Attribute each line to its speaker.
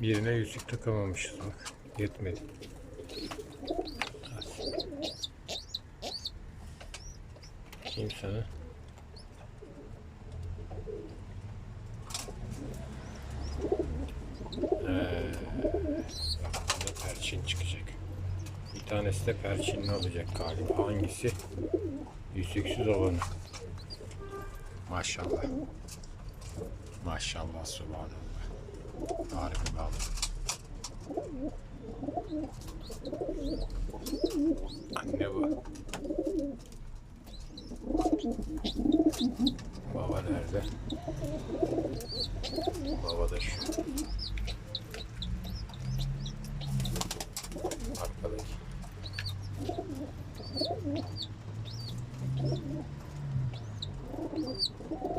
Speaker 1: Birine yüzük takamamışız bak. Yetmedi. Kim sana? Burada perçin çıkacak. Bir tanesi de perçinli olacak galiba. Hangisi? Yüzüksüz olanı. Maşallah. Maşallah subhanallah. Harika bir balık. Anne bu. Baba nerede? Baba da şu. Thank you.